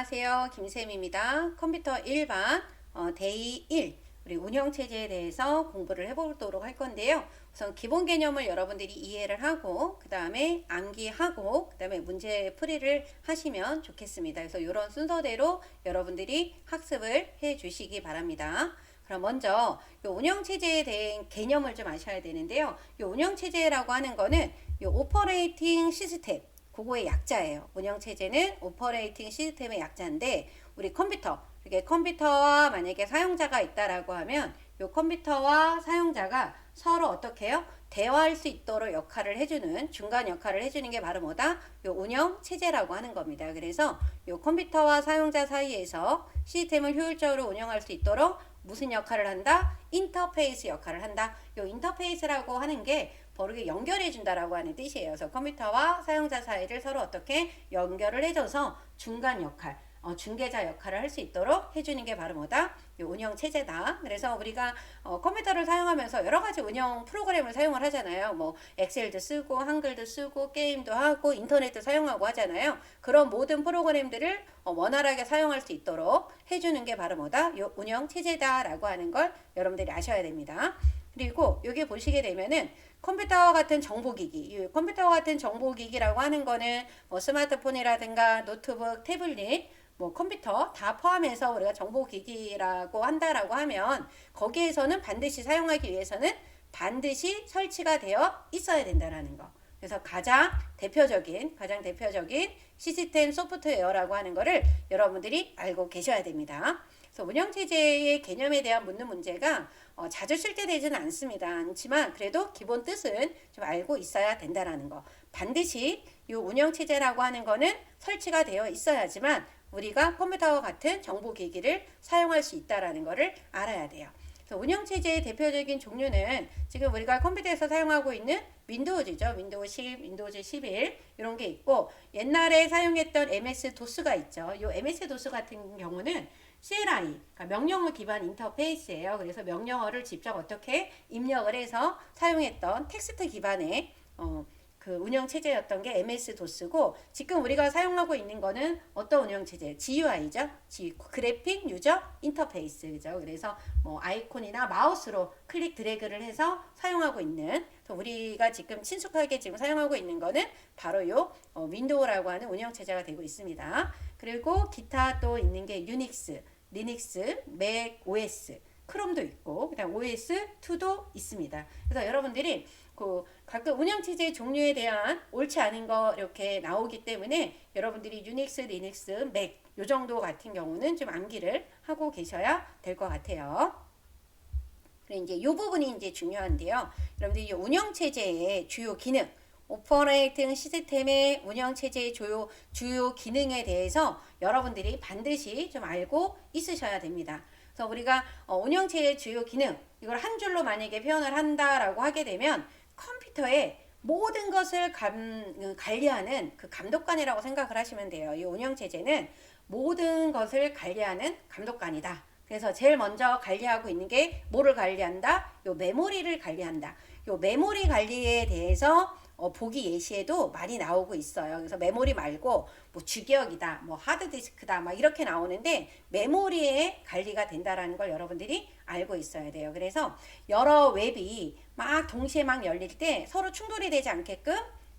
안녕하세요. 김쌤입니다. 컴퓨터 1반 어, 데이 1 우리 운영체제에 대해서 공부를 해보도록 할 건데요. 우선 기본 개념을 여러분들이 이해를 하고 그 다음에 암기하고 그 다음에 문제 풀이를 하시면 좋겠습니다. 그래서 이런 순서대로 여러분들이 학습을 해 주시기 바랍니다. 그럼 먼저 이 운영체제에 대한 개념을 좀 아셔야 되는데요. 이 운영체제라고 하는 거는 이 오퍼레이팅 시스템 그거의 약자예요. 운영체제는 오퍼레이팅 시스템의 약자인데 우리 컴퓨터 이게 컴퓨터와 만약에 사용자가 있다라고 하면 이 컴퓨터와 사용자가 서로 어떻게 해요? 대화할 수 있도록 역할을 해주는 중간 역할을 해주는 게 바로 뭐다? 이 운영 체제라고 하는 겁니다. 그래서 이 컴퓨터와 사용자 사이에서 시스템을 효율적으로 운영할 수 있도록 무슨 역할을 한다? 인터페이스 역할을 한다. 이 인터페이스라고 하는 게 바르게 연결해 준다라고 하는 뜻이에요. 그래서 컴퓨터와 사용자 사이를 서로 어떻게 연결을 해줘서 중간 역할, 어, 중개자 역할을 할 수 있도록 해주는 게 바로 뭐다? 이 운영 체제다. 그래서 우리가 어, 컴퓨터를 사용하면서 여러 가지 운영 프로그램을 사용을 하잖아요. 뭐 엑셀도 쓰고 한글도 쓰고 게임도 하고 인터넷도 사용하고 하잖아요. 그런 모든 프로그램들을 어, 원활하게 사용할 수 있도록 해주는 게 바로 뭐다? 이 운영 체제다라고 하는 걸 여러분들이 아셔야 됩니다. 그리고 여기 보시게 되면은 컴퓨터와 같은 정보기기, 이 컴퓨터와 같은 정보기기라고 하는 거는 뭐 스마트폰이라든가 노트북, 태블릿, 뭐 컴퓨터 다 포함해서 우리가 정보기기라고 한다라고 하면 거기에서는 반드시 사용하기 위해서는 반드시 설치가 되어 있어야 된다라는 거. 그래서 가장 대표적인 가장 대표적인 시스템 소프트웨어라고 하는 거를 여러분들이 알고 계셔야 됩니다. 그래서 운영체제의 개념에 대한 묻는 문제가 어, 자주 실제되지는 않습니다. 않지만 그래도 기본 뜻은 좀 알고 있어야 된다라는 거. 반드시 이 운영체제라고 하는 거는 설치가 되어 있어야지만 우리가 컴퓨터와 같은 정보기기를 사용할 수 있다라는 거를 알아야 돼요. 운영체제의 대표적인 종류는 지금 우리가 컴퓨터에서 사용하고 있는 윈도우즈죠. 윈도우 10, 윈도우즈 11 이런 게 있고 옛날에 사용했던 MS 도스가 있죠. 이 MS 도스 같은 경우는 CLI, 그러니까 명령어 기반 인터페이스예요. 그래서 명령어를 직접 어떻게 입력을 해서 사용했던 텍스트 기반의 어, 그 운영 체제였던 게 MS 도스고 지금 우리가 사용하고 있는 거는 어떤 운영 체제? GUI죠. G 그래픽 유저 인터페이스 그죠? 그래서 뭐 아이콘이나 마우스로 클릭 드래그를 해서 사용하고 있는 우리가 지금 친숙하게 지금 사용하고 있는 거는 바로 요 어, 윈도우라고 하는 운영 체제가 되고 있습니다. 그리고 기타 또 있는 게 유닉스, 리닉스, 맥 OS 크롬도 있고 그다음 OS2도 있습니다. 그래서 여러분들이 그 각각 운영 체제 종류에 대한 옳지 않은 거 이렇게 나오기 때문에 여러분들이 유닉스, 리눅스, 맥 요 정도 같은 경우는 좀 암기를 하고 계셔야 될 것 같아요. 그리고 이제 이 부분이 이제 중요한데요. 여러분들이 이 운영 체제의 주요 기능, 오퍼레이팅 시스템의 운영체제의 주요, 주요 기능에 대해서 여러분들이 반드시 좀 알고 있으셔야 됩니다. 그래서 우리가 어, 운영체의 주요 기능, 이걸 한 줄로 만약에 표현을 한다라고 하게 되면 컴퓨터에 모든 것을 감, 그 관리하는 그 감독관이라고 생각을 하시면 돼요. 이 운영체제는 모든 것을 관리하는 감독관이다. 그래서 제일 먼저 관리하고 있는 게 뭐를 관리한다? 요 메모리를 관리한다. 요 메모리 관리에 대해서 어, 보기 예시에도 많이 나오고 있어요. 그래서 메모리 말고 뭐 주기억이다, 뭐 하드디스크다, 막 이렇게 나오는데 메모리에 관리가 된다라는 걸 여러분들이 알고 있어야 돼요. 그래서 여러 웹이 막 동시에 막 열릴 때 서로 충돌이 되지 않게끔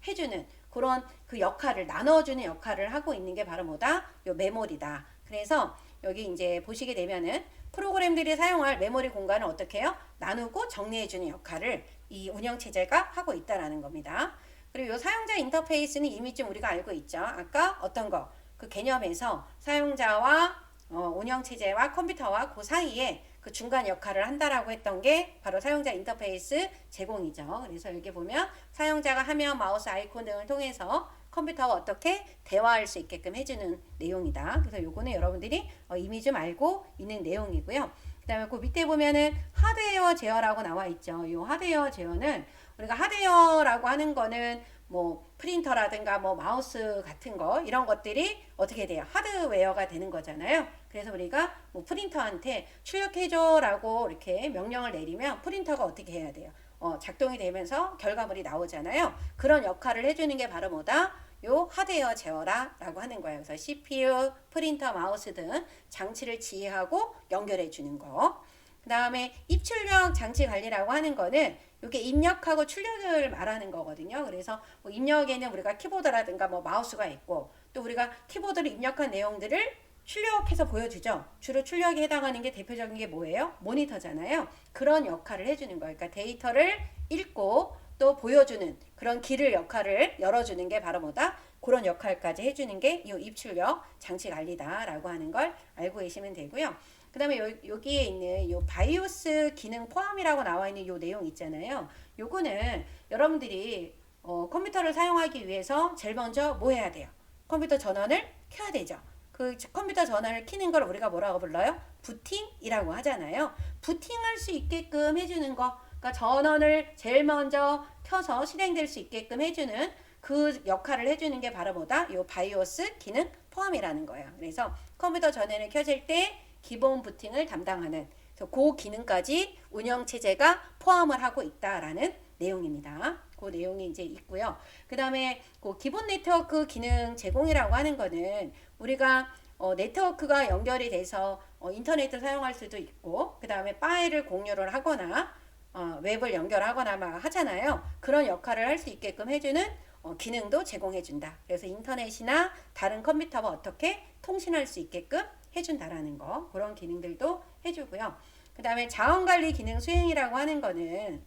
해주는 그런 그 역할을 나눠주는 역할을 하고 있는 게 바로 뭐다? 요 메모리다. 그래서 여기 이제 보시게 되면은 프로그램들이 사용할 메모리 공간을 어떻게 해요? 나누고 정리해주는 역할을 이 운영체제가 하고 있다라는 겁니다. 그리고 이 사용자 인터페이스는 이미 좀 우리가 알고 있죠. 아까 어떤 거? 그 개념에서 사용자와 어, 운영체제와 컴퓨터와 그 사이에 그 중간 역할을 한다라고 했던 게 바로 사용자 인터페이스 제공이죠. 그래서 여기 보면 사용자가 화면, 마우스, 아이콘 등을 통해서 컴퓨터와 어떻게 대화할 수 있게끔 해주는 내용이다. 그래서 요거는 여러분들이 어, 이미 좀 알고 있는 내용이고요. 그 다음에 그 밑에 보면은 하드웨어 제어라고 나와 있죠. 이 하드웨어 제어는 우리가 하드웨어라고 하는 거는 뭐 프린터라든가 뭐 마우스 같은 거 이런 것들이 어떻게 돼요? 하드웨어가 되는 거잖아요. 그래서 우리가 뭐 프린터한테 출력해줘라고 이렇게 명령을 내리면 프린터가 어떻게 해야 돼요? 어, 작동이 되면서 결과물이 나오잖아요. 그런 역할을 해주는 게 바로 뭐다? 요 하드웨어 제어라라고 하는 거예요. 그래서 CPU, 프린터, 마우스 등 장치를 지휘하고 연결해 주는 거. 그 다음에 입출력 장치 관리라고 하는 거는 이게 입력하고 출력을 말하는 거거든요. 그래서 뭐 입력에는 우리가 키보드라든가 뭐 마우스가 있고 또 우리가 키보드로 입력한 내용들을 출력해서 보여주죠. 주로 출력에 해당하는 게 대표적인 게 뭐예요? 모니터잖아요. 그런 역할을 해주는 거예요. 그러니까 데이터를 읽고 또 보여주는 그런 길을 역할을 열어주는 게 바로 뭐다? 그런 역할까지 해주는 게 이 입출력 장치 관리다라고 하는 걸 알고 계시면 되고요. 그 다음에 여기에 있는 요 바이오스 기능 포함이라고 나와 있는 요 내용 있잖아요. 요거는 여러분들이 어, 컴퓨터를 사용하기 위해서 제일 먼저 뭐 해야 돼요? 컴퓨터 전원을 켜야 되죠. 그 컴퓨터 전원을 켜는 걸 우리가 뭐라고 불러요? 부팅이라고 하잖아요. 부팅할 수 있게끔 해주는 거. 그러니까 전원을 제일 먼저 켜서 실행될 수 있게끔 해주는 그 역할을 해주는 게 바로 뭐다? 요 바이오스 기능 포함이라는 거예요. 그래서 컴퓨터 전원을 켜질 때 기본 부팅을 담당하는 그 기능까지 운영 체제가 포함을 하고 있다라는 내용입니다. 그 내용이 이제 있고요. 그 다음에 그 기본 네트워크 기능 제공이라고 하는 거는 우리가 어, 네트워크가 연결이 돼서 어, 인터넷을 사용할 수도 있고 그 다음에 파일을 공유를 하거나 어, 웹을 연결하거나 막 하잖아요. 그런 역할을 할 수 있게끔 해주는 어, 기능도 제공해준다. 그래서 인터넷이나 다른 컴퓨터와 어떻게 통신할 수 있게끔 해준다라는 거 그런 기능들도 해주고요. 그 다음에 자원관리 기능 수행이라고 하는 거는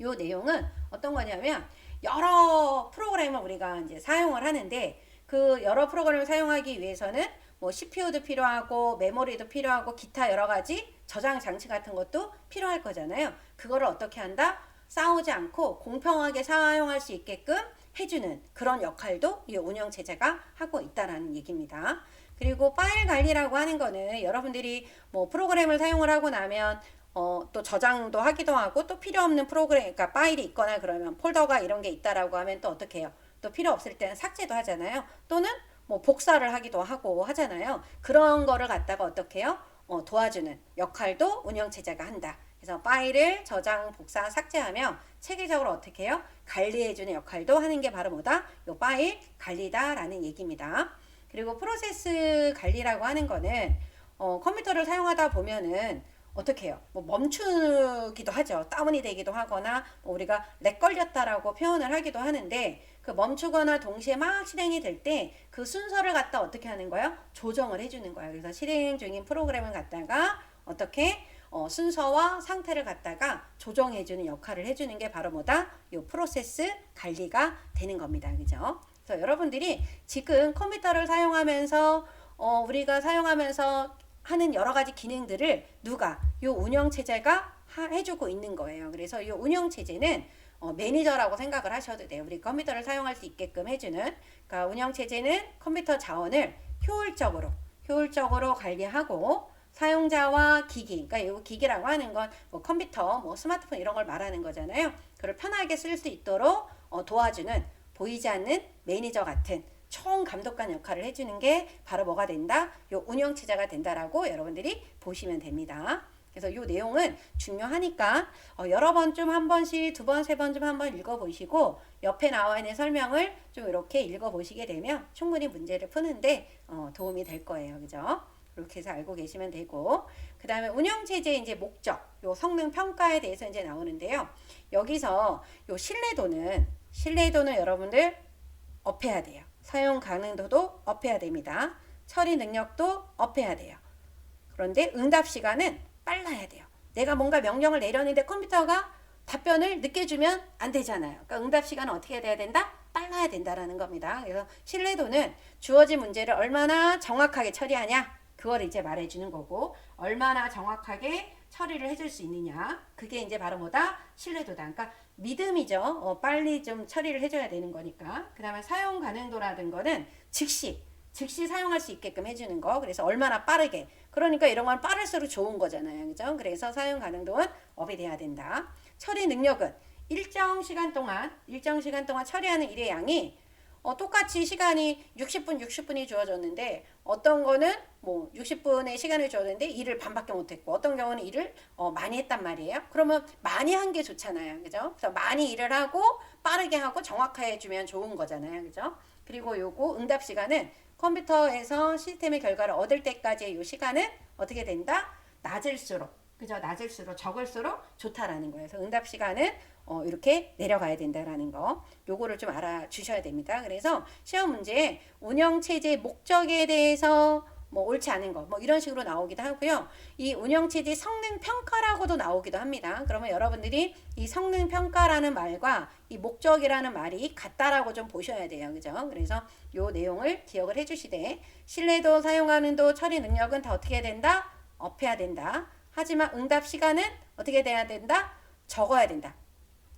요 내용은 어떤 거냐면 여러 프로그램을 우리가 이제 사용을 하는데 그 여러 프로그램을 사용하기 위해서는 뭐 CPU도 필요하고 메모리도 필요하고 기타 여러 가지 저장 장치 같은 것도 필요할 거잖아요. 그거를 어떻게 한다? 싸우지 않고 공평하게 사용할 수 있게끔 해주는 그런 역할도 이 운영 체제가 하고 있다라는 얘기입니다. 그리고 파일 관리라고 하는 거는 여러분들이 뭐 프로그램을 사용을 하고 나면 어, 또 저장도 하기도 하고 또 필요 없는 프로그램, 그러니까 파일이 있거나 그러면 폴더가 이런 게 있다라고 하면 또 어떻게 해요? 또 필요 없을 때는 삭제도 하잖아요. 또는 뭐 복사를 하기도 하고 하잖아요. 그런 거를 갖다가 어떻게 해요? 어, 도와주는 역할도 운영체제가 한다. 그래서 파일을 저장, 복사, 삭제하며 체계적으로 어떻게 해요? 관리해주는 역할도 하는 게 바로 뭐다? 요 파일 관리다라는 얘기입니다. 그리고 프로세스 관리라고 하는 거는 어, 컴퓨터를 사용하다 보면은 어떻게 해요? 뭐 멈추기도 하죠. 다운이 되기도 하거나 뭐 우리가 렉 걸렸다라고 표현을 하기도 하는데 그 멈추거나 동시에 막 실행이 될 때 그 순서를 갖다 어떻게 하는 거예요? 조정을 해주는 거예요. 그래서 실행 중인 프로그램을 갖다가 어떻게 어, 순서와 상태를 갖다가 조정해주는 역할을 해주는 게 바로 뭐다? 이 프로세스 관리가 되는 겁니다. 그죠? 그래서 여러분들이 지금 컴퓨터를 사용하면서 어, 우리가 사용하면서 하는 여러 가지 기능들을 누가 요 운영 체제가 해주고 있는 거예요. 그래서 이 운영 체제는 어, 매니저라고 생각을 하셔도 돼요. 우리 컴퓨터를 사용할 수 있게끔 해주는 그러니까 운영 체제는 컴퓨터 자원을 효율적으로 효율적으로 관리하고 사용자와 기기, 그러니까 이 기기라고 하는 건 뭐 컴퓨터, 뭐 스마트폰 이런 걸 말하는 거잖아요. 그걸 편하게 쓸 수 있도록 어, 도와주는 보이지 않는 매니저 같은 총 감독관 역할을 해주는 게 바로 뭐가 된다? 요 운영 체제가 된다라고 여러분들이 보시면 됩니다. 그래서 이 내용은 중요하니까 어, 여러 번 좀 한 번씩 두 번, 세 번 좀 한 번 읽어보시고 옆에 나와 있는 설명을 좀 이렇게 읽어보시게 되면 충분히 문제를 푸는데 어, 도움이 될 거예요. 그죠? 이렇게 해서 알고 계시면 되고 그 다음에 운영체제의 이제 목적 요 성능 평가에 대해서 이제 나오는데요. 여기서 요 신뢰도는 신뢰도는 여러분들 업해야 돼요. 사용 가능도도 업해야 됩니다. 처리 능력도 업해야 돼요. 그런데 응답 시간은 빨라야 돼요. 내가 뭔가 명령을 내렸는데 컴퓨터가 답변을 늦게 주면 안 되잖아요. 그러니까 응답 시간은 어떻게 돼야 된다? 빨라야 된다라는 겁니다. 그래서 신뢰도는 주어진 문제를 얼마나 정확하게 처리하냐 그걸 이제 말해주는 거고 얼마나 정확하게 처리를 해줄 수 있느냐 그게 이제 바로 뭐다 신뢰도다. 그러니까 믿음이죠. 어, 빨리 좀 처리를 해줘야 되는 거니까. 그 다음에 사용 가능도라든 거는 즉시, 즉시 사용할 수 있게끔 해주는 거. 그래서 얼마나 빠르게. 그러니까 이런 건 빠를수록 좋은 거잖아요. 그죠? 그래서 사용 가능도는 업이 돼야 된다. 처리 능력은 일정 시간 동안, 일정 시간 동안 처리하는 일의 양이 어, 똑같이 시간이 60분, 60분이 주어졌는데 어떤 거는 뭐 60분의 시간을 주어졌는데 일을 반밖에 못했고 어떤 경우는 일을 어, 많이 했단 말이에요. 그러면 많이 한 게 좋잖아요, 그죠? 그래서 많이 일을 하고 빠르게 하고 정확하게 해주면 좋은 거잖아요, 그죠? 그리고 요거 응답 시간은 컴퓨터에서 시스템의 결과를 얻을 때까지의 요 시간은 어떻게 된다? 낮을수록 그죠? 낮을수록 적을수록 좋다라는 거예요. 그래서 응답 시간은 어, 이렇게 내려가야 된다라는 거. 요거를 좀 알아주셔야 됩니다. 그래서 시험 문제에 운영 체제 목적에 대해서 뭐 옳지 않은 거, 뭐 이런 식으로 나오기도 하고요. 이 운영 체제 성능 평가라고도 나오기도 합니다. 그러면 여러분들이 이 성능 평가라는 말과 이 목적이라는 말이 같다라고 좀 보셔야 돼요. 그죠? 그래서 요 내용을 기억을 해 주시되 신뢰도 사용하는 도 처리 능력은 다 어떻게 해야 된다? 업해야 된다. 하지만 응답 시간은 어떻게 돼야 된다? 적어야 된다.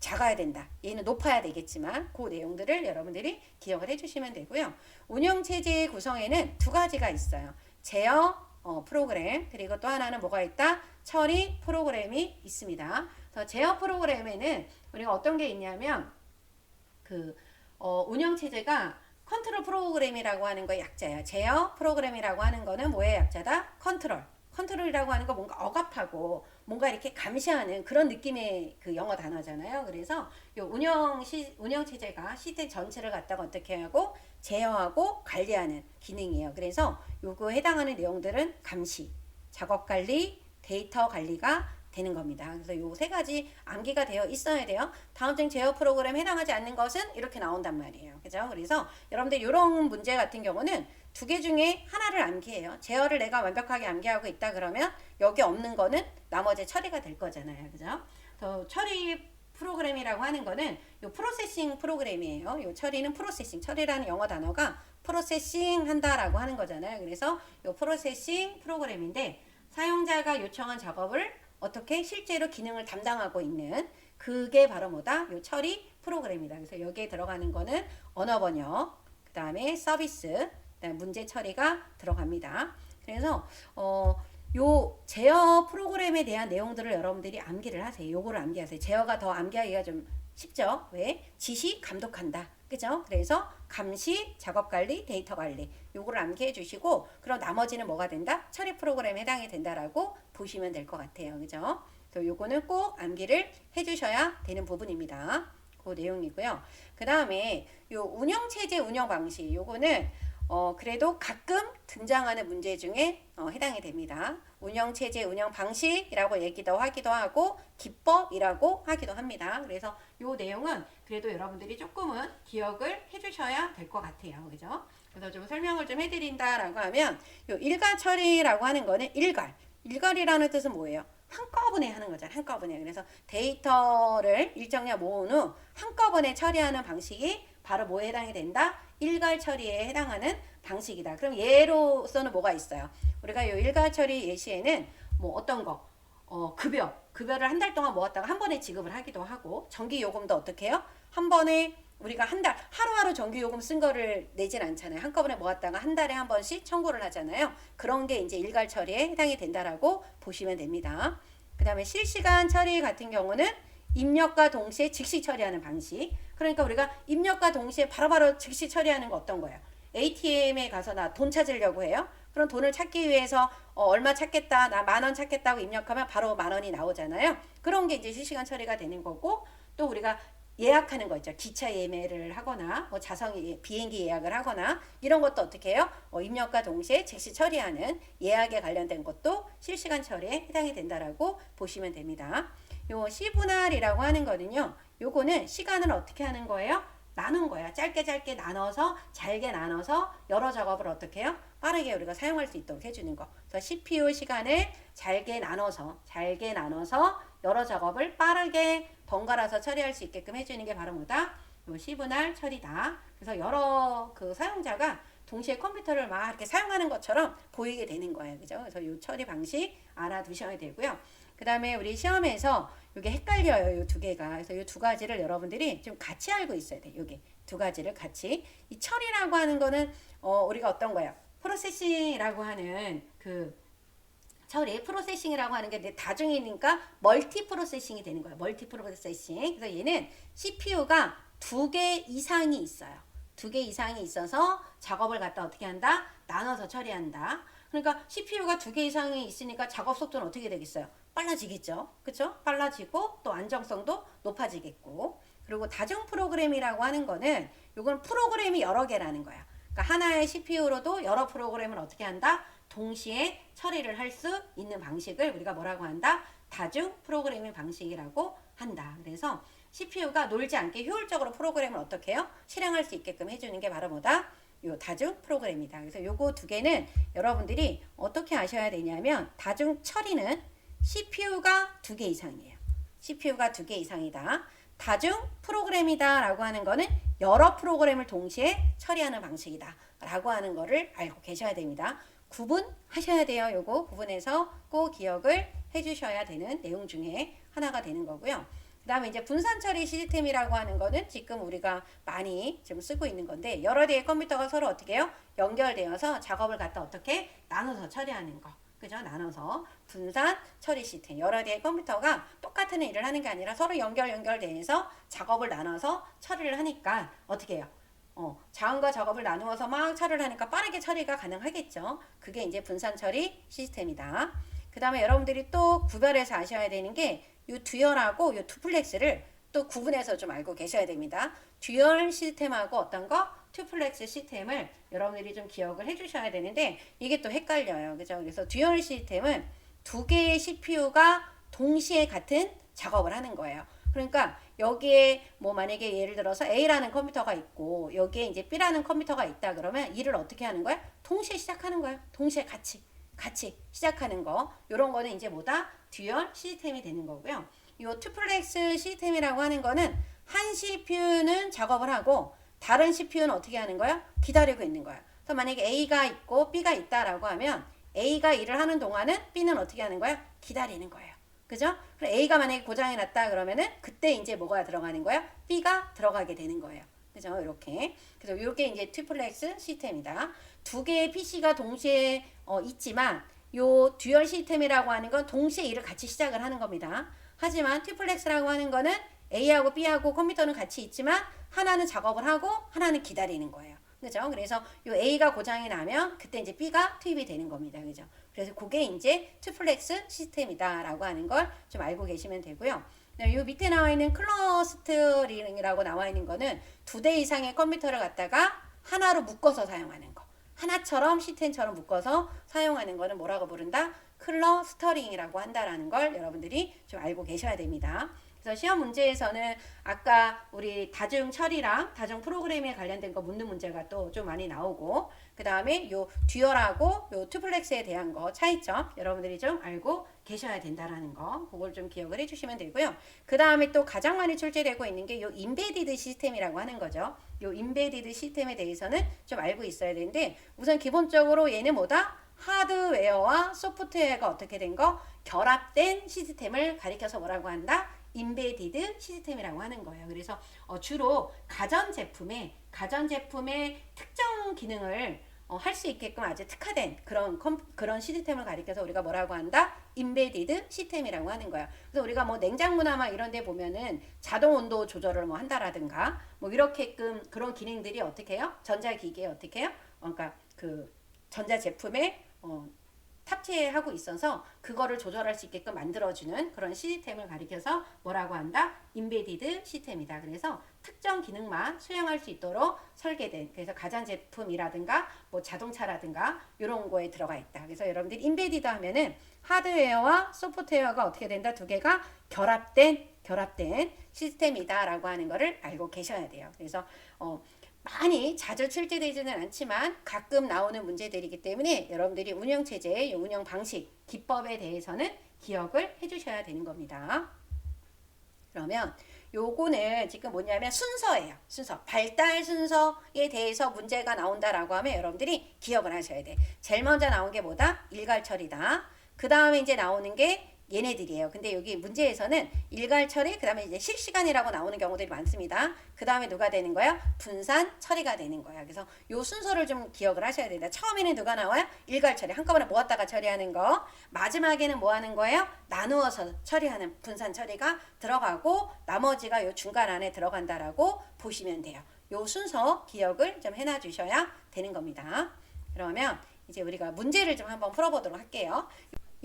작아야 된다. 얘는 높아야 되겠지만 그 내용들을 여러분들이 기억을 해주시면 되고요. 운영 체제의 구성에는 두 가지가 있어요. 제어 어, 프로그램 그리고 또 하나는 뭐가 있다? 처리 프로그램이 있습니다. 그래서 제어 프로그램에는 우리가 어떤 게 있냐면 그 어, 운영 체제가 컨트롤 프로그램이라고 하는 거의 약자예요. 제어 프로그램이라고 하는 거는 뭐의 약자다? 컨트롤. 컨트롤이라고 하는 거 뭔가 억압하고 뭔가 이렇게 감시하는 그런 느낌의 그 영어 단어잖아요. 그래서 요 운영 시 운영 체제가 시스템 전체를 갖다가 어떻게 하고 제어하고 관리하는 기능이에요. 그래서 요거 해당하는 내용들은 감시, 작업 관리, 데이터 관리가 되는 겁니다. 그래서 요 세 가지 암기가 되어 있어야 돼요. 다음 중 제어 프로그램 해당하지 않는 것은 이렇게 나온단 말이에요. 그죠? 그래서 여러분들 이런 문제 같은 경우는 두 개 중에 하나를 암기해요. 제어를 내가 완벽하게 암기하고 있다 그러면 여기 없는 거는 나머지 처리가 될 거잖아요. 그죠? 더 처리 프로그램이라고 하는 거는 요 프로세싱 프로그램이에요. 요 처리는 프로세싱. 처리라는 영어 단어가 프로세싱 한다라고 하는 거잖아요. 그래서 요 프로세싱 프로그램인데 사용자가 요청한 작업을 어떻게 실제로 기능을 담당하고 있는 그게 바로 뭐다? 요 처리 프로그램이다. 그래서 여기에 들어가는 거는 언어 번역, 그 다음에 서비스, 문제 처리가 들어갑니다. 그래서 어, 요 제어 프로그램에 대한 내용들을 여러분들이 암기를 하세요. 요거를 암기하세요. 제어가 더 암기하기가 좀 쉽죠. 왜? 지시 감독한다. 그죠? 그래서 감시, 작업 관리, 데이터 관리 요거를 암기해 주시고 그럼 나머지는 뭐가 된다? 처리 프로그램에 해당이 된다라고 보시면 될 것 같아요. 그죠? 또 요거는 꼭 암기를 해 주셔야 되는 부분입니다. 그 내용이고요. 그 다음에 요 운영 체제 운영 방식 요거는 어, 그래도 가끔 등장하는 문제 중에 어, 해당이 됩니다. 운영 체제, 운영 방식이라고 얘기도 하기도 하고 기법이라고 하기도 합니다. 그래서 이 내용은 그래도 여러분들이 조금은 기억을 해주셔야 될 것 같아요. 그죠? 그래서 좀 설명을 좀 해드린다라고 하면 요 일괄 처리라고 하는 거는 일괄. 일괄이라는 뜻은 뭐예요? 한꺼번에 하는 거잖아요. 한꺼번에. 그래서 데이터를 일정량 모은 후 한꺼번에 처리하는 방식이 바로 뭐에 해당이 된다? 일괄 처리에 해당하는 방식이다. 그럼 예로서는 뭐가 있어요? 우리가 이 일괄 처리 예시에는 뭐 어떤 거, 어, 급여, 급여를 한 달 동안 모았다가 한 번에 지급을 하기도 하고, 전기 요금도 어떻게 해요? 한 번에 우리가 한 달, 하루하루 전기 요금 쓴 거를 내진 않잖아요. 한꺼번에 모았다가 한 달에 한 번씩 청구를 하잖아요. 그런 게 이제 일괄 처리에 해당이 된다라고 보시면 됩니다. 그 다음에 실시간 처리 같은 경우는 입력과 동시에 즉시 처리하는 방식. 그러니까 우리가 입력과 동시에 바로 바로 즉시 처리하는 거 어떤 거예요? ATM에 가서 나 돈 찾으려고 해요. 그럼 돈을 찾기 위해서 어, 얼마 찾겠다, 나 만 원 찾겠다고 입력하면 바로 만 원이 나오잖아요. 그런 게 이제 실시간 처리가 되는 거고 또 우리가 예약하는 거 있죠. 기차 예매를 하거나 뭐 자성 비행기 예약을 하거나 이런 것도 어떻게 해요? 어, 입력과 동시에 즉시 처리하는 예약에 관련된 것도 실시간 처리에 해당이 된다라고 보시면 됩니다. 요 시분할이라고 하는 거는요. 요거는 시간을 어떻게 하는 거예요? 나눈 거야. 짧게 짧게 나눠서 잘게 나눠서 여러 작업을 어떻게 해요? 빠르게 우리가 사용할 수 있도록 해주는 거. 그래서 CPU 시간을 잘게 나눠서 잘게 나눠서 여러 작업을 빠르게 번갈아서 처리할 수 있게끔 해주는 게 바로 뭐다? 요 시분할 처리다. 그래서 여러 그 사용자가 동시에 컴퓨터를 막 이렇게 사용하는 것처럼 보이게 되는 거예요. 그죠? 그래서 요 처리 방식 알아두셔야 되고요. 그 다음에 우리 시험에서 이게 헷갈려요. 이 두 개가. 그래서 이 두 가지를 여러분들이 좀 같이 알고 있어야 돼. 요게 두 가지를 같이. 이 처리라고 하는 거는 어, 우리가 어떤 거야? 프로세싱이라고 하는 그 처리 프로세싱이라고 하는 게 다중이니까 멀티 프로세싱이 되는 거예요. 멀티 프로세싱. 그래서 얘는 CPU가 두 개 이상이 있어요. 두 개 이상이 있어서 작업을 갖다 어떻게 한다? 나눠서 처리한다. 그러니까 CPU가 두 개 이상이 있으니까 작업 속도는 어떻게 되겠어요? 빨라지겠죠. 그쵸? 빨라지고 또 안정성도 높아지겠고. 그리고 다중 프로그램이라고 하는 거는 요건 프로그램이 여러 개라는 거야. 그러니까 하나의 CPU로도 여러 프로그램을 어떻게 한다? 동시에 처리를 할 수 있는 방식을 우리가 뭐라고 한다? 다중 프로그래밍 방식이라고 한다. 그래서 CPU가 놀지 않게 효율적으로 프로그램을 어떻게 해요? 실행할 수 있게끔 해주는 게 바로 뭐다? 요 다중 프로그램이다. 그래서 요거 두 개는 여러분들이 어떻게 아셔야 되냐면 다중 처리는 CPU가 두 개 이상이에요. CPU가 두 개 이상이다. 다중 프로그램이다 라고 하는 거는 여러 프로그램을 동시에 처리하는 방식이다 라고 하는 거를 알고 계셔야 됩니다. 구분하셔야 돼요. 요거 구분해서 꼭 기억을 해주셔야 되는 내용 중에 하나가 되는 거고요. 그 다음에 이제 분산 처리 시스템이라고 하는 거는 지금 우리가 많이 지금 쓰고 있는 건데 여러 대의 컴퓨터가 서로 어떻게 해요? 연결되어서 작업을 갖다 어떻게 나눠서 처리하는 거. 그죠? 나눠서 분산 처리 시스템. 여러 대의 컴퓨터가 똑같은 일을 하는 게 아니라 서로 연결 연결돼서 작업을 나눠서 처리를 하니까 어떻게 해요? 어, 자원과 작업을 나누어서 막 처리를 하니까 빠르게 처리가 가능하겠죠. 그게 이제 분산 처리 시스템이다. 그 다음에 여러분들이 또 구별해서 아셔야 되는 게 이 듀얼하고 이 투플렉스를 또 구분해서 좀 알고 계셔야 됩니다. 듀얼 시스템하고 어떤 거? 투플렉스 시스템을 여러분들이 좀 기억을 해주셔야 되는데 이게 또 헷갈려요. 그죠? 그래서 듀얼 시스템은 두 개의 CPU가 동시에 같은 작업을 하는 거예요. 그러니까 여기에 뭐 만약에 예를 들어서 A라는 컴퓨터가 있고 여기에 이제 B라는 컴퓨터가 있다 그러면 일을 어떻게 하는 거야? 동시에 시작하는 거야. 동시에 같이 같이 시작하는 거. 요런 거는 이제 뭐다? 듀얼 시스템이 되는 거고요. 요 투플렉스 시스템이라고 하는 거는 한 CPU는 작업을 하고 다른 CPU는 어떻게 하는 거야? 기다리고 있는 거야. 그래서 만약에 A가 있고 B가 있다라고 하면 A가 일을 하는 동안은 B는 어떻게 하는 거야? 기다리는 거예요. 그죠? 그럼 A가 만약에 고장이 났다 그러면은 그때 이제 뭐가 들어가는 거야? B가 들어가게 되는 거예요. 그죠? 이렇게. 그래서 이게 이제 투플렉스 시스템이다. 두 개의 PC가 동시에 어, 있지만 요 듀얼 시스템이라고 하는 건 동시에 일을 같이 시작을 하는 겁니다. 하지만 투플렉스라고 하는 거는 A하고 B하고 컴퓨터는 같이 있지만 하나는 작업을 하고 하나는 기다리는 거예요. 그죠? 그래서 요 A가 고장이 나면 그때 이제 B가 투입이 되는 겁니다. 그죠? 그래서 그게 이제 투플렉스 시스템이다라고 하는 걸 좀 알고 계시면 되고요. 네, 요 밑에 나와 있는 클러스터링이라고 나와 있는 거는 두 대 이상의 컴퓨터를 갖다가 하나로 묶어서 사용하는 거. 하나처럼 시스템처럼 묶어서 사용하는 거는 뭐라고 부른다? 클러스터링이라고 한다라는 걸 여러분들이 좀 알고 계셔야 됩니다. 그래서 시험 문제에서는 아까 우리 다중 처리랑 다중 프로그램에 관련된 거 묻는 문제가 또 좀 많이 나오고 그 다음에 요 듀얼하고 요 투플렉스에 대한 거 차이점 여러분들이 좀 알고 계셔야 된다라는 거 그걸 좀 기억을 해주시면 되고요. 그 다음에 또 가장 많이 출제되고 있는 게 요 인베디드 시스템이라고 하는 거죠. 요 인베디드 시스템에 대해서는 좀 알고 있어야 되는데 우선 기본적으로 얘는 뭐다? 하드웨어와 소프트웨어가 어떻게 된 거? 결합된 시스템을 가리켜서 뭐라고 한다? 인베디드 시스템이라고 하는 거예요. 그래서 어, 주로 가전 제품에 가전 제품의 특정 기능을 어, 할 수 있게끔 아주 특화된 그런 컴, 그런 시스템을 가리켜서 우리가 뭐라고 한다? 인베디드 시스템이라고 하는 거예요. 그래서 우리가 뭐 냉장고나 막 이런 데 보면은 자동 온도 조절을 뭐 한다라든가 뭐 이렇게끔 그런 기능들이 어떻게 해요? 전자기기에 어떻게 해요? 어, 그러니까 그 전자 제품에 어, 탑재하고 있어서 그거를 조절할 수 있게끔 만들어주는 그런 시스템을 가리켜서 뭐라고 한다? 인베디드 시스템이다. 그래서 특정 기능만 수행할 수 있도록 설계된 그래서 가전제품이라든가 뭐 자동차라든가 이런 거에 들어가 있다. 그래서 여러분들이 인베디드 하면은 하드웨어와 소프트웨어가 어떻게 된다? 두 개가 결합된 결합된 시스템이다라고 하는 거를 알고 계셔야 돼요. 그래서 어, 많이 자주 출제되지는 않지만 가끔 나오는 문제들이기 때문에 여러분들이 운영체제의 운영 방식, 기법에 대해서는 기억을 해주셔야 되는 겁니다. 그러면 요거는 지금 뭐냐면 순서예요. 순서. 발달 순서에 대해서 문제가 나온다라고 하면 여러분들이 기억을 하셔야 돼. 제일 먼저 나온 게 뭐다? 일괄 처리다. 그 다음에 이제 나오는 게 얘네들이에요. 근데 여기 문제에서는 일괄 처리, 그 다음에 이제 실시간이라고 나오는 경우들이 많습니다. 그 다음에 누가 되는 거야? 분산 처리가 되는 거야. 그래서 요 순서를 좀 기억을 하셔야 된다. 처음에는 누가 나와요? 일괄 처리. 한꺼번에 모았다가 처리하는 거. 마지막에는 뭐 하는 거예요? 나누어서 처리하는 분산 처리가 들어가고 나머지가 요 중간 안에 들어간다라고 보시면 돼요. 요 순서 기억을 좀 해놔 주셔야 되는 겁니다. 그러면 이제 우리가 문제를 좀 한번 풀어보도록 할게요.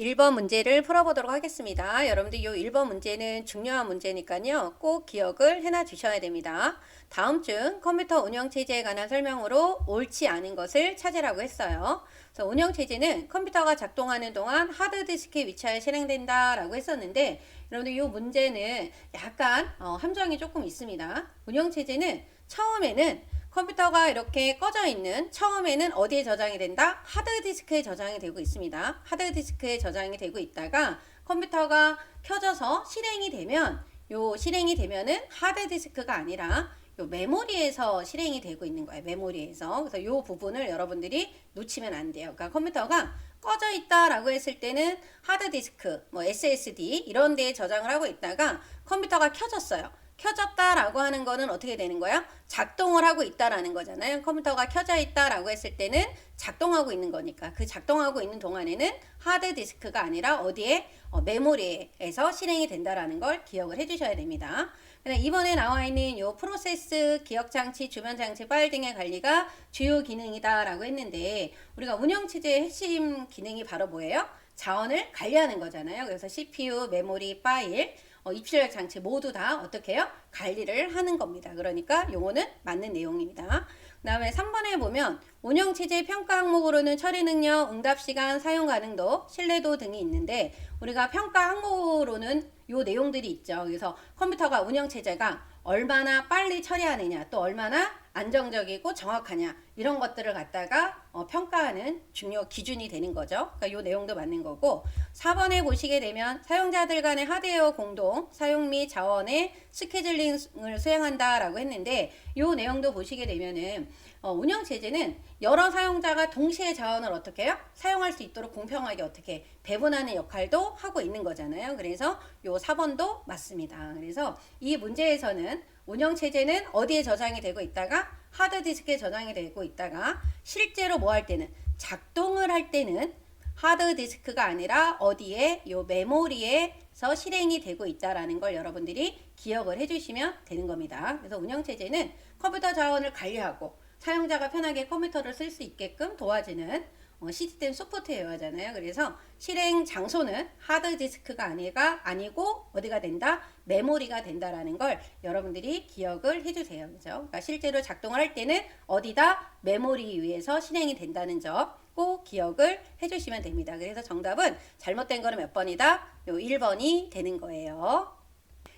1번 문제를 풀어보도록 하겠습니다. 여러분들 이 1번 문제는 중요한 문제니까요. 꼭 기억을 해놔 주셔야 됩니다. 다음 중 컴퓨터 운영체제에 관한 설명으로 옳지 않은 것을 찾으라고 했어요. 그래서 운영체제는 컴퓨터가 작동하는 동안 하드디스크에 위치하여 실행된다라고 했었는데 여러분들 이 문제는 약간 어, 함정이 조금 있습니다. 운영체제는 처음에는 컴퓨터가 이렇게 꺼져 있는 처음에는 어디에 저장이 된다? 하드디스크에 저장이 되고 있습니다. 하드디스크에 저장이 되고 있다가 컴퓨터가 켜져서 실행이 되면 요 실행이 되면은 하드디스크가 아니라 요 메모리에서 실행이 되고 있는 거예요. 메모리에서. 그래서 요 부분을 여러분들이 놓치면 안 돼요. 그러니까 컴퓨터가 꺼져 있다라고 했을 때는 하드디스크, 뭐 SSD 이런 데에 저장을 하고 있다가 컴퓨터가 켜졌어요. 켜졌다라고 하는 거는 어떻게 되는 거야? 작동을 하고 있다라는 거잖아요. 컴퓨터가 켜져 있다라고 했을 때는 작동하고 있는 거니까 그 작동하고 있는 동안에는 하드 디스크가 아니라 어디에 어, 메모리에서 실행이 된다라는 걸 기억을 해주셔야 됩니다. 이번에 나와 있는 요 프로세스, 기억 장치, 주변 장치, 파일 등의 관리가 주요 기능이다라고 했는데 우리가 운영 체제의 핵심 기능이 바로 뭐예요? 자원을 관리하는 거잖아요. 그래서 CPU, 메모리, 파일 어, 입출력 장치 모두 다 어떻게 해요? 관리를 하는 겁니다. 그러니까 용어는 맞는 내용입니다. 그 다음에 3번에 보면 운영체제 평가 항목으로는 처리 능력, 응답 시간, 사용 가능도, 신뢰도 등이 있는데 우리가 평가 항목으로는 요 내용들이 있죠. 그래서 컴퓨터가 운영체제가 얼마나 빨리 처리하느냐 또 얼마나 안정적이고 정확하냐 이런 것들을 갖다가 어, 평가하는 중요 기준이 되는 거죠. 그러니까 요 내용도 맞는 거고 4번에 보시게 되면 사용자들 간의 하드웨어 공동 사용 및 자원의 스케줄링을 수행한다라고 했는데 요 내용도 보시게 되면은 어, 운영 체제는 여러 사용자가 동시에 자원을 어떻게 해요? 사용할 수 있도록 공평하게 어떻게 배분하는 역할도 하고 있는 거잖아요. 그래서 요 4번도 맞습니다. 그래서 이 문제에서는 운영 체제는 어디에 저장이 되고 있다가 하드디스크에 저장이 되고 있다가 실제로 뭐 할 때는 작동을 할 때는 하드디스크가 아니라 어디에 요 메모리에서 실행이 되고 있다라는 걸 여러분들이 기억을 해주시면 되는 겁니다. 그래서 운영 체제는 컴퓨터 자원을 관리하고 사용자가 편하게 컴퓨터를 쓸 수 있게끔 도와주는 어, 시스템 소프트웨어 잖아요. 그래서 실행 장소는 하드디스크가 아니가 아니고 어디가 된다? 메모리가 된다라는 걸 여러분들이 기억을 해주세요. 그죠? 그러니까 실제로 작동을 할 때는 어디다? 메모리 위에서 실행이 된다는 점 꼭 기억을 해주시면 됩니다. 그래서 정답은 잘못된 거는 몇 번이다? 요 1번이 되는 거예요.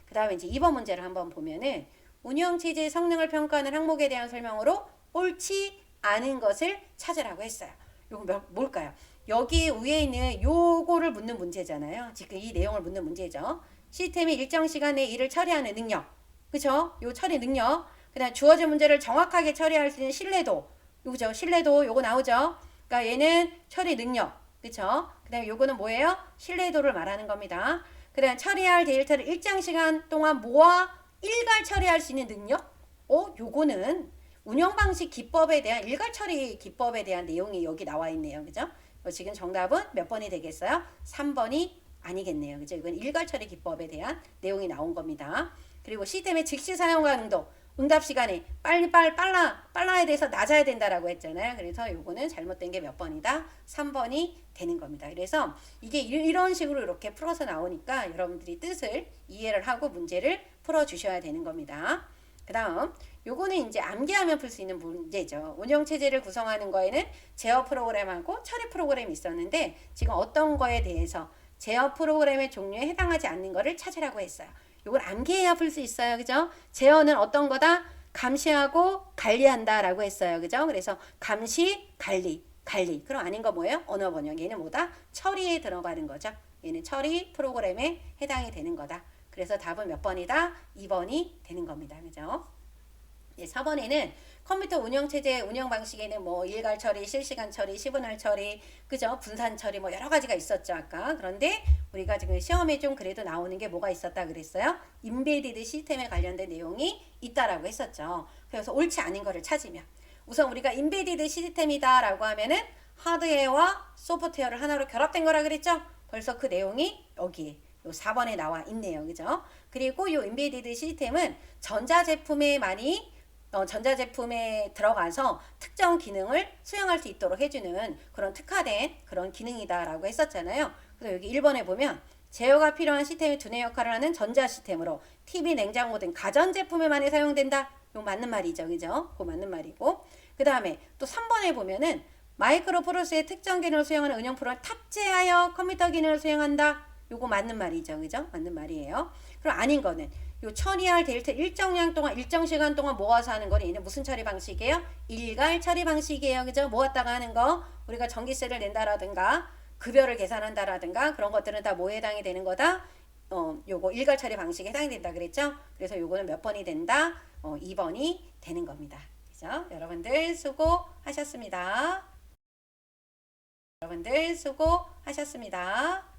그 다음에 이제 2번 문제를 한번 보면은 운영체제의 성능을 평가하는 항목에 대한 설명으로 옳지 않은 것을 찾으라고 했어요. 몇- 뭘까요? 여기 위에 있는 요거를 묻는 문제잖아요. 지금 이 내용을 묻는 문제죠. 시스템이 일정 시간 내에 일을 처리하는 능력. 그쵸? 요 처리 능력. 그 다음 주어진 문제를 정확하게 처리할 수 있는 신뢰도. 요거죠. 신뢰도 요거 나오죠. 그러니까 얘는 처리 능력. 그쵸? 그 다음에 요거는 뭐예요? 신뢰도를 말하는 겁니다. 그 다음 처리할 데이터를 일정 시간 동안 모아 일괄 처리할 수 있는 능력. 어, 요거는 운영 방식 기법에 대한 일괄 처리 기법에 대한 내용이 여기 나와 있네요. 그죠? 어, 지금 정답은 몇 번이 되겠어요? 3번이 아니겠네요. 그죠? 이건 일괄 처리 기법에 대한 내용이 나온 겁니다. 그리고 시스템의 즉시 사용 가능도 응답 시간이 빨리 빨리 빨라 빨라야 돼서 낮아야 된다라고 했잖아요. 그래서 요거는 잘못된 게 몇 번이다? 3번이 되는 겁니다. 그래서 이게 이- 이런 식으로 이렇게 풀어서 나오니까 여러분들이 뜻을 이해를 하고 문제를 풀어 주셔야 되는 겁니다. 그다음 요거는 이제 암기하면 풀 수 있는 문제죠. 운영 체제를 구성하는 거에는 제어 프로그램하고 처리 프로그램이 있었는데 지금 어떤 거에 대해서 제어 프로그램의 종류에 해당하지 않는 거를 찾으라고 했어요. 요걸 암기해야 풀 수 있어요. 그죠? 제어는 어떤 거다? 감시하고 관리한다라고 했어요. 그죠? 그래서 감시, 관리, 관리. 그럼 아닌 거 뭐예요? 언어 번역. 얘는 뭐다? 처리에 들어가는 거죠. 얘는 처리 프로그램에 해당이 되는 거다. 그래서 답은 몇 번이다? 2번이 되는 겁니다. 그죠? 예, 4번에는 컴퓨터 운영 체제 운영 방식에는 뭐 일괄 처리, 실시간 처리, 시분할 처리, 그죠? 분산 처리 뭐 여러 가지가 있었죠 아까. 그런데 우리가 지금 시험에 좀 그래도 나오는 게 뭐가 있었다 그랬어요? 인베디드 시스템에 관련된 내용이 있다라고 했었죠. 그래서 옳지 않은 거를 찾으면 우선 우리가 인베디드 시스템이다라고 하면은 하드웨어와 소프트웨어를 하나로 결합된 거라 그랬죠? 벌써 그 내용이 여기에 요 4번에 나와 있네요. 그죠? 그리고 요 인베디드 시스템은 전자 제품에 많이 어, 전자제품에 들어가서 특정 기능을 수행할 수 있도록 해주는 그런 특화된 그런 기능이다라고 했었잖아요. 그래서 여기 1번에 보면 제어가 필요한 시스템의 두뇌 역할을 하는 전자 시스템으로 TV, 냉장고 등 가전제품에만 사용된다. 이거 맞는 말이죠. 그죠? 그거 맞는 말이고. 그 다음에 또 3번에 보면은 마이크로 프로세스의 특정 기능을 수행하는 은영 프로를 탑재하여 컴퓨터 기능을 수행한다. 요거 맞는 말이죠. 그죠? 맞는 말이에요. 그럼 아닌 거는 요 처리할 데이터 일정량 동안 일정 시간 동안 모아서 하는 거는 얘는 무슨 처리 방식이에요? 일괄 처리 방식이에요. 그죠? 모았다가 하는 거 우리가 전기세를 낸다라든가 급여를 계산한다라든가 그런 것들은 다 뭐에 해당이 되는 거다? 어, 요거 일괄 처리 방식에 해당이 된다 그랬죠? 그래서 요거는 몇 번이 된다? 어, 2번이 되는 겁니다. 그죠? 여러분들 수고하셨습니다. 여러분들 수고하셨습니다.